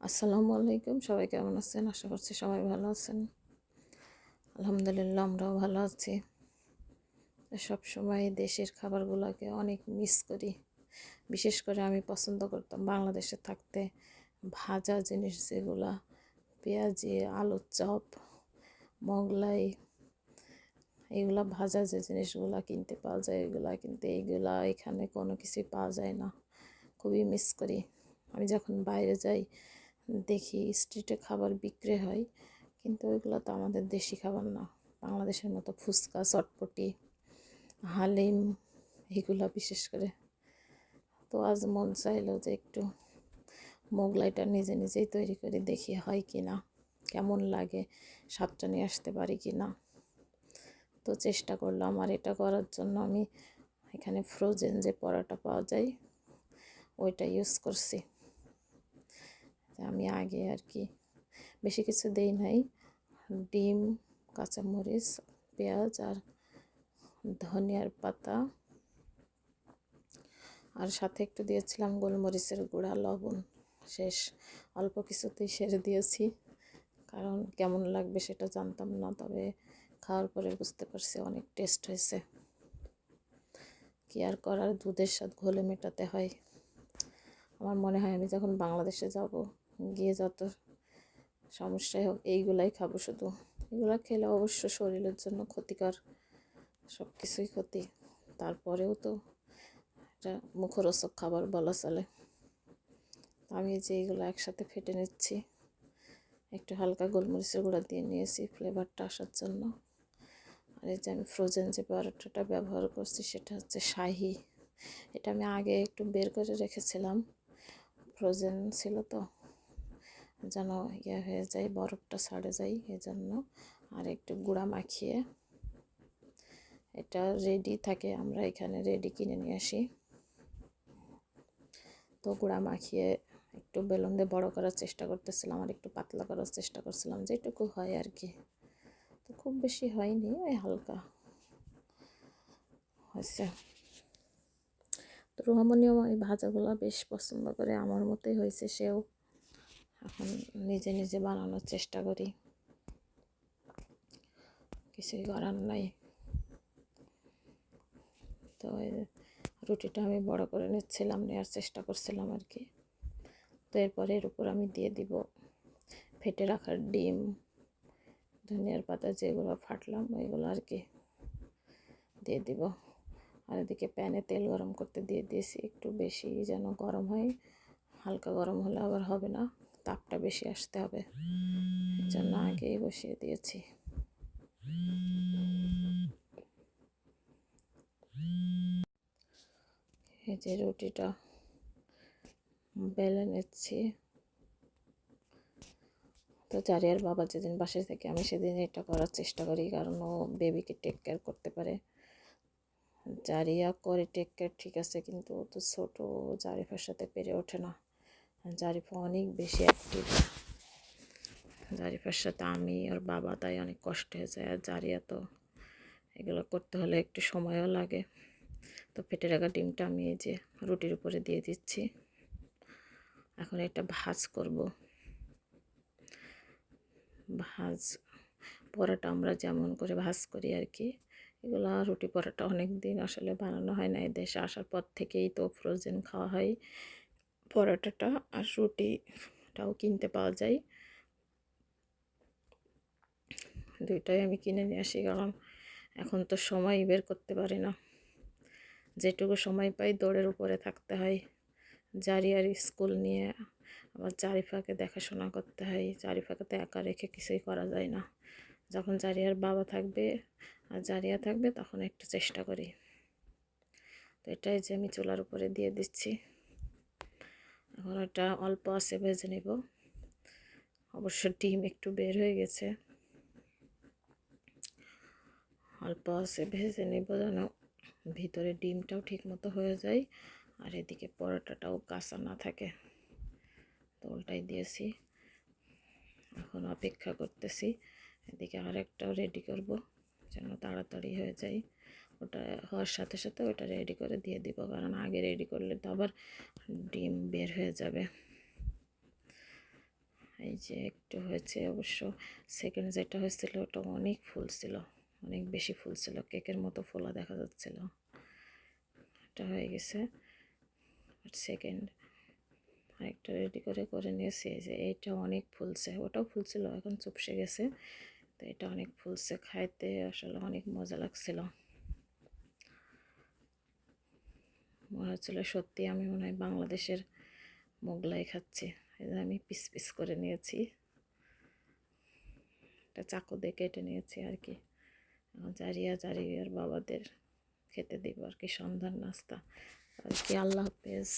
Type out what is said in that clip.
আসসালামু আলাইকুম। সবাই কেমন আছেন? আশা করছি সবাই ভালো আছেন। আলহামদুলিল্লাহ, আমরাও ভালো আছি। সব সময় দেশের খাবারগুলোকে অনেক মিস করি। বিশেষ করে আমি পছন্দ করতাম বাংলাদেশে থাকতে ভাজা জিনিস যেগুলা, পেঁয়াজি, আলুর চপ, মোগলাই, এগুলা ভাজা যে জিনিসগুলা কিনতে পাওয়া যায়, এগুলা কিন্তু এইগুলা এখানে কোনো কিছুই পাওয়া যায় না। খুবই মিস করি। আমি যখন বাইরে যাই দেখি স্ট্রিটে খাবার বিক্রি হয়, কিন্তু ওইগুলো তো আমাদের দেশি খাবার না। বাংলাদেশের মতো ফুচকা, চটপটি, হালিম, এগুলো বিশেষ করে। তো আজ মন চাইলো যে একটু মোগলাইটা নিজে নিজেই তৈরি করে দেখি হয় কি না কেমন লাগে, স্বাদটা নিয়ে আসতে পারি কি না তো চেষ্টা করলাম, আর এটা করার জন্য আমি এখানে ফ্রোজেন যে পরাটা পাওয়া যায়, ওইটা ইউজ করছি। আমি আগে আর কি বেশি কিছু দেই নাই। ডিম, কাঁচামরিচ, পেঁয়াজ আর ধনিয়ার পাতা। আর সাথে একটু দিয়েছিলাম গোলমরিচের গুঁড়া, লবণ। শেষ। অল্প কিছুতেই সেরে দিয়েছি। কারণ কেমন লাগবে সেটা জানতাম না, তবে খাওয়ার পরে বুঝতে পারছি অনেক টেস্ট হয়েছে। কি আর করার, দুধের স্বাদ ঘোলে মেটাতে হয়। আমার মনে হয় আমি যখন বাংলাদেশে যাব গিয়ে যত সমস্যাই হোক এইগুলাই খাব শুধু। এগুলো খেলে অবশ্য শরীরের জন্য ক্ষতিকর সব কিছুই ক্ষতি। তারপরেও তো এটা মুখরোচক খাবার বলা চলে। আমি যে এইগুলো একসাথে ফেটে নিচ্ছি। একটু হালকা গোলমরিচের গুঁড়া দিয়ে নিয়েছি ফ্লেভারটা আসার জন্য। আর এই যে আমি ফ্রোজেন যে পরোটাটা ব্যবহার করছি সেটা হচ্ছে শাহি। এটা আমি আগে একটু বের করে রেখেছিলাম। ফ্রোজেন ছিল তো। যেন ইয়ে হয়ে যায়, বরফটা ছাড়ে যায় এজন্য। আর একটু গুঁড়া মাখিয়ে এটা রেডি থাকে, আমরা এখানে রেডি কিনে নিয়ে আসি। তো গুঁড়া মাখিয়ে একটু বেলুন দিয়ে বড়ো করার চেষ্টা করতেছিলাম, আর একটু পাতলা করার চেষ্টা করছিলাম যেটুকু হয় আর কি। তো খুব বেশি হয়নি, ওই হালকা হয়েছে। তো রোহামনিও এই ভাজাগুলো বেশ পছন্দ করে, আমার মতোই হয়েছে সেও। এখন নিজে নিজে বানানোর চেষ্টা করি। কিছুই করার নাই। তো রুটিটা আমি বড় করে নিচ্ছিলাম নেওয়ার চেষ্টা করছিলাম আর কি। তো এরপরে এর উপর আমি দিয়ে দিব ফেটে রাখার ডিম, ধনিয়ার পাতা যেগুলো ফাটলাম ওইগুলো আর কি দিয়ে দিব। আর এদিকে প্যানে তেল গরম করতে দিয়ে দিয়েছি, একটু বেশি যেন গরম হয়, হালকা গরম হলে আবার হবে না। তাপটা বেশি আসতে হবে। এই জন্য আগেই বসিয়ে দিয়েছি। এই যে রুটিটা বেলে নিচ্ছি। তো জারিয়ার বাবা যেদিন বাসে থেকে, আমি সেদিন এটা করার চেষ্টা করি, কারণ ও বেবিকে টেক কেয়ার করতে পারে। জারিয়া করে টেক কেয়ার ঠিক আছে, কিন্তু ও তো ছোটো জারিফার সাথে পেরে ওঠে না। জারিফা অনেক বেশি অ্যাক্টিভ জারিফার সাথে আমি আর বাবা তাই অনেক কষ্ট হয়ে যায় আর জারিয়া তো এগুলো করতে হলে একটু সময়ও লাগে। তো ফেটে রাখা ডিমটা আমি এই যে রুটির উপরে দিয়ে দিচ্ছি। এখন এটা ভাজ করব। ভাজ, পরাটা আমরা যেমন করে ভাজ করি আর কি। এগুলো রুটি পরাটা অনেক দিন আসলে বানানো হয় না। এই দেশে আসার পর থেকেই তো ফ্রোজেন খাওয়া হয়। পরোটাটা আর রুটিটাও কিনতে পাওয়া যায়। দুইটাই আমি কিনে নিয়ে আসি কারণ এখন তো সময় বের করতে পারি না। যেটুকু সময় পাই দৌড়ের উপরে থাকতে হয়। জারিয়ার স্কুল নিয়ে আবার জারিফাকে দেখাশোনা করতে হয়। জারিফাকে তো একা রেখে কিছুই করা যায় না। যখন জারিয়ার বাবা থাকবে আর জারিয়া থাকবে তখন একটু চেষ্টা করি। তো এটাই যে আমি চুলার উপরে দিয়ে দিচ্ছি। এখন ওটা অল্প আছে ভেজে নেব। অবশ্য ডিম একটু বের হয়ে গেছে। অল্প আছে, ভেজে নেব যেন ভিতরে ডিমটাও ঠিক মতো হয়ে যায় আর এদিকে পরোটাটাও কাঁচা না থাকে। তো ওটাই দিয়েছি। এখন অপেক্ষা করতেছি। এদিকে আরেকটাও রেডি করব যেন তাড়াতাড়ি হয়ে যায়। ওটা হওয়ার সাথে সাথে ওটা রেডি করে দিয়ে দিব। কারণ আগে রেডি করলে তো আবার ডিম বের হয়ে যাবে। এই যে একটু হয়েছে অবশ্য সেকেন্ড যেটা হয়েছিল ওটা অনেক ফুল ছিল। অনেক বেশি ফুল ছিল। কেকের মতো ফোলা দেখা যাচ্ছিল। এটা হয়ে গেছে। সেকেন্ড আরেকটা রেডি করে করে নিয়েছি। যে এইটা অনেক ফুলছে। ওটাও ফুলছিল, এখন চুপসে গেছে। তো এটা অনেক ফুলছে। খাইতে আসলে অনেক মজা লাগছিল। মনে হচ্ছিল সত্যি আমি মনে হয় বাংলাদেশের মোগলাই খাচ্ছি। আমি পিস পিস করে নিয়েছি। একটা চাকু দিয়ে কেটে নিয়েছি আর কি। জারিয়া জারিয়ার বাবাদের খেতে দিব আর কি, সন্ধ্যার নাস্তা। আর কি আল্লাহ হাফেজ।